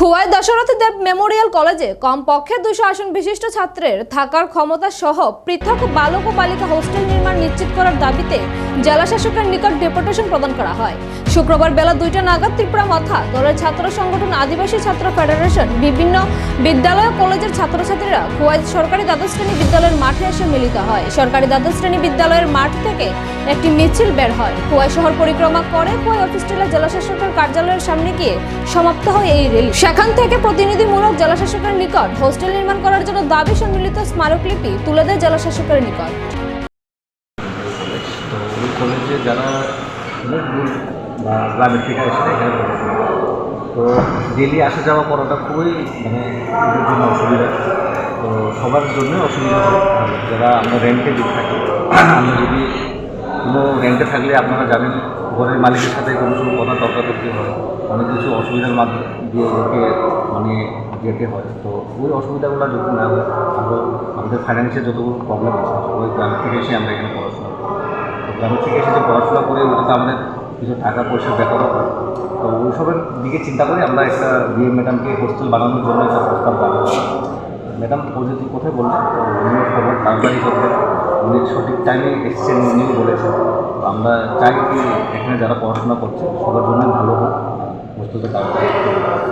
খোয়াই দশরথ দেব Memorial কলেজে কমপক্ষে দুশো আসন বিশিষ্ট ছাত্রের থাকার ক্ষমতা সহ পৃথক বালক ও বালিকা হোস্টেল নির্মাণ নিশ্চিত করার দাবিতে জেলা শাসকের নিকট ডেপুটেশন প্রদান করা হয়। শুক্রবার বেলা দুইটা নাগাদ ত্রিপুরা মাথা দলের ছাত্র সংগঠন আদিবাসী ছাত্র ফেডারেশন বিভিন্ন বিদ্যালয় কলেজের ছাত্রছাত্রীরা খোয়াই সরকারি দ্বাদশ শ্রেণি বিদ্যালয়ের মাঠে এসে মিলিত হয়। সরকারি দ্বাদশ শ্রেণি বিদ্যালয়ের মাঠ থেকে একটি মিছিল বের হয়। খোয়াই শহর পরিক্রমা করে খোয়াই অফিস টিলা জেলা শাসকের কার্যালয়ের সামনে গিয়ে সমাপ্ত হয় এই রেলি সেখান থেকে প্রতিনিধিমূলক জেলাশাসকের নিকট হোস্টেল নির্মাণ করার জন্য দাবি সম্মিলিত স্মারকলিপি তুলে দেয় জেলাশাসকের নিকট। কলেজে যারা বা গ্রামের থেকে এসে এখানে তো ডেলি আসা যাওয়া করাটা খুবই মানে জন্য অসুবিধা। তো সবার জন্য অসুবিধা যারা আমরা রেন্টে দিয়ে থাকি আমরা যদি কোনো রেন্টে থাকলে আপনারা জানেন ঘরের মালিকের সাথে কোনো সময় কথা তর্কাতর্কি হয়। অনেক কিছু অসুবিধার মাধ্যমে দিয়ে ওকে মানে যেতে হয়। তো ওই অসুবিধাগুলো যদি না হয়, আমরা আমাদের ফাইন্যান্সিয়াল যতগুলো প্রবলেম আছে, ওই গ্রাম থেকে এসে আমরা এখানে পড়াশোনা করি। তো গ্রামের থেকে এসে যে পড়াশোনা করে ওটা তো আমাদের কিছু টাকা পয়সার ব্যাপারও হয়। তো ওইসবের দিকে চিন্তা করে আমরা একটা বিএ ম্যাডামকে হোস্টেল বানানোর জন্য একটা প্রস্তাব রাখব ম্যাডাম যদি কোথায় বললেন তো উনি খবর তাড়াতাড়ি করবেন উনি সঠিক টাইমে এসছেন, উনিও বলেছেন। তো আমরা চাই কি যারা পড়াশোনা করছে সবার জন্য ভালো হোক বস্তুতে হবে।